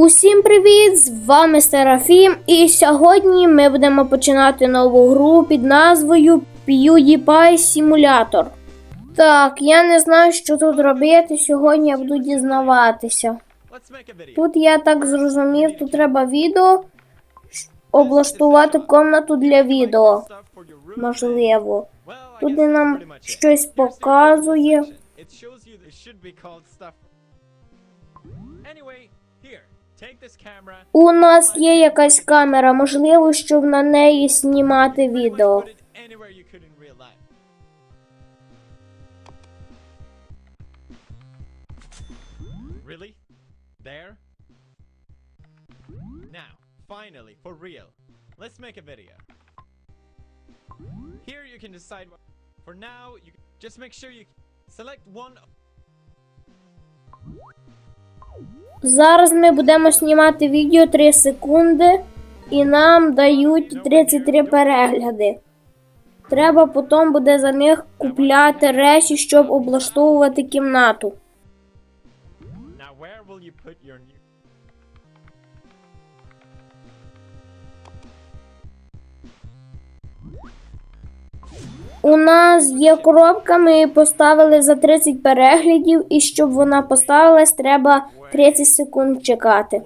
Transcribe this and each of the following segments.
Усім привіт! З вами Серафім, і сьогодні ми будемо починати нову гру під назвою PewDiePie Simulator. Так, я не знаю, що тут робити. Сьогодні я буду дізнаватися. Тут я так зрозумів, тут треба відео облаштувати комнату для відео. Можливо. Він нам щось показує. Anyway, here. У нас є якась камера, можливо, щоб на неї знімати відео. Really? There? Now, finally, for real. Let's make a video. Here you can decide what. For now, you just make sure you select one. Зараз ми будемо знімати відео 3 секунди і нам дають 33 перегляди. Треба потім буде за них купляти речі, щоб облаштовувати кімнату. Now, where will you put your new? У нас є коробка, ми її поставили за 30 переглядів, і щоб вона поставилась, треба 30 секунд чекати.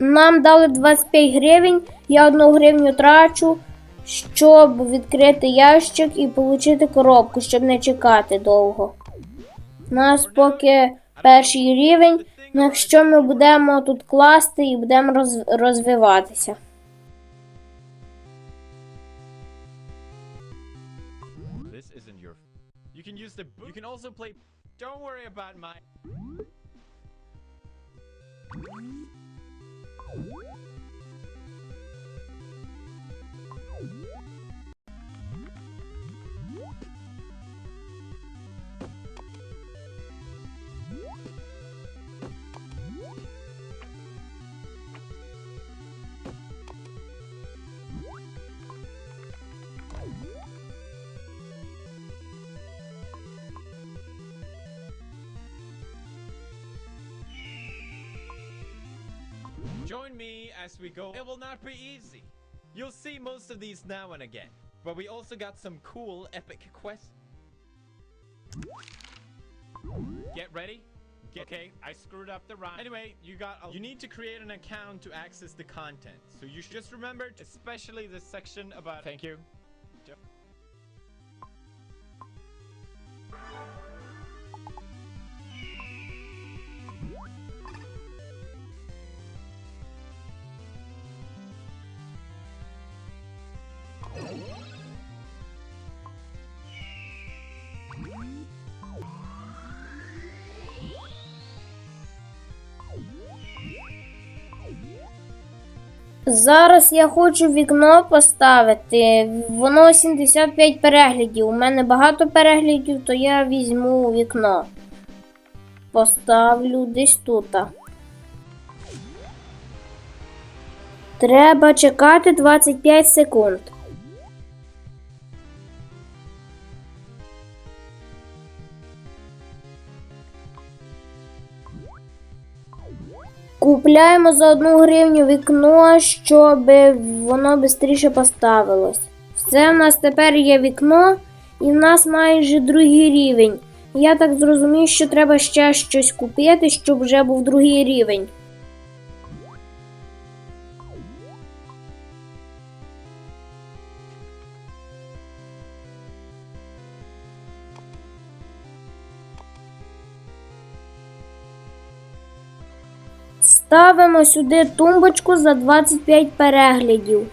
Нам дали 25 гривень, я одну гривню трачу, щоб відкрити ящик і отримати коробку, щоб не чекати довго. У нас поки перший рівень, ну, якщо ми будемо тут класти і будемо роз- розвиватися. Don't worry about my. Join me as we go. It will not be easy. You'll see most of these now and again. But we also got some cool epic quests. Get ready. Get, okay, I screwed up the rhyme. Anyway, you got. A, you need to create an account to access the content. So you should just remember, especially the section about. Thank you. Зараз я хочу вікно поставити. Воно 75 переглядів. У мене багато переглядів, то я візьму вікно. Поставлю десь тут. Треба чекати 25 секунд. Купляємо за одну гривню вікно, щоб воно швидше поставилось. Все, в нас тепер є вікно, і в нас майже другий рівень. Я так зрозумів, що треба ще щось купити, щоб вже був другий рівень. Ставимо сюди тумбочку за 25 переглядів.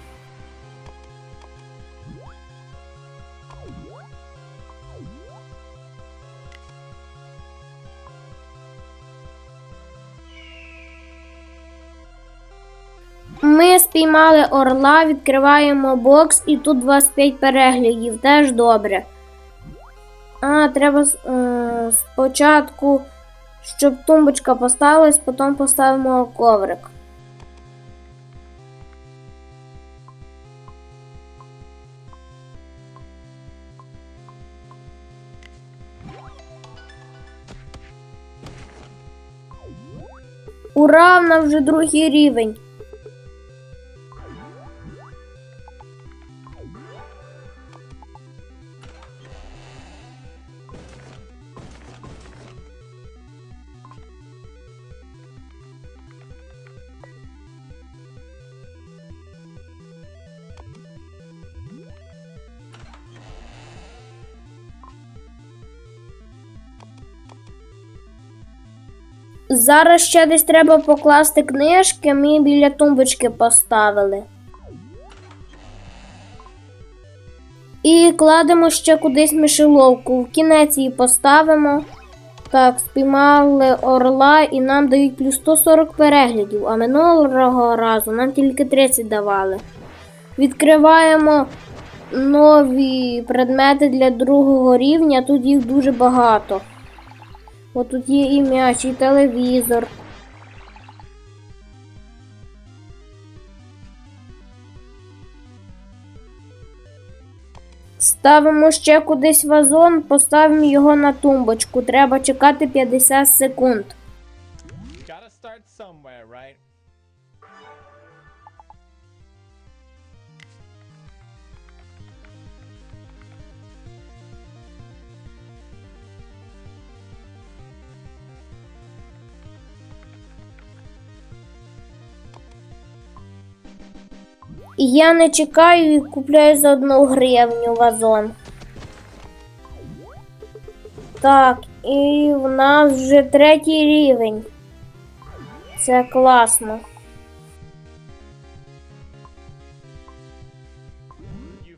Ми спіймали орла, відкриваємо бокс і тут 25 переглядів. Теж добре. А, треба е, спочатку Щоб тумбочка поставилась, потім поставимо коврик. Ура, в нас вже другий рівень. Зараз ще десь треба покласти книжки, ми біля тумбочки поставили. І кладемо ще кудись мишеловку. В кінець її поставимо. Так, спіймали орла і нам дають плюс 140 переглядів, а минулого разу нам тільки 30 давали. Відкриваємо нові предмети для другого рівня, тут їх дуже багато. От тут є і м'яч, і телевізор. Ставимо ще кудись вазон, поставимо його на тумбочку. Треба чекати 50 секунд. Gotta start somewhere, right? І я не чекаю і купляю за одну гривню вазон. Так, і в нас вже третій рівень. Це класно. You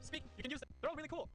Speak. You can use them. They're all really cool.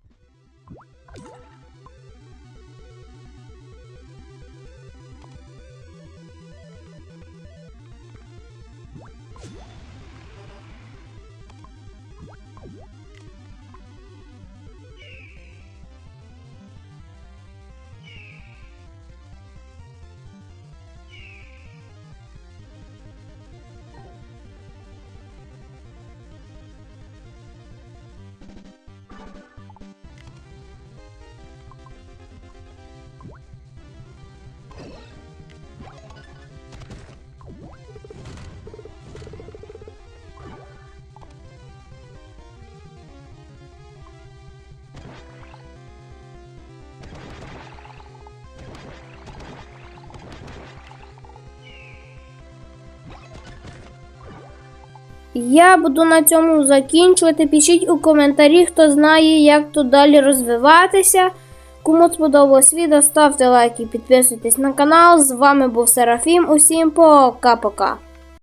Я буду на цьому закінчувати. Пишіть у коментарі, хто знає, як тут далі розвиватися. Кому сподобалось відео, ставте лайки, підписуйтесь на канал. З вами був Серафім. Усім пока-пока.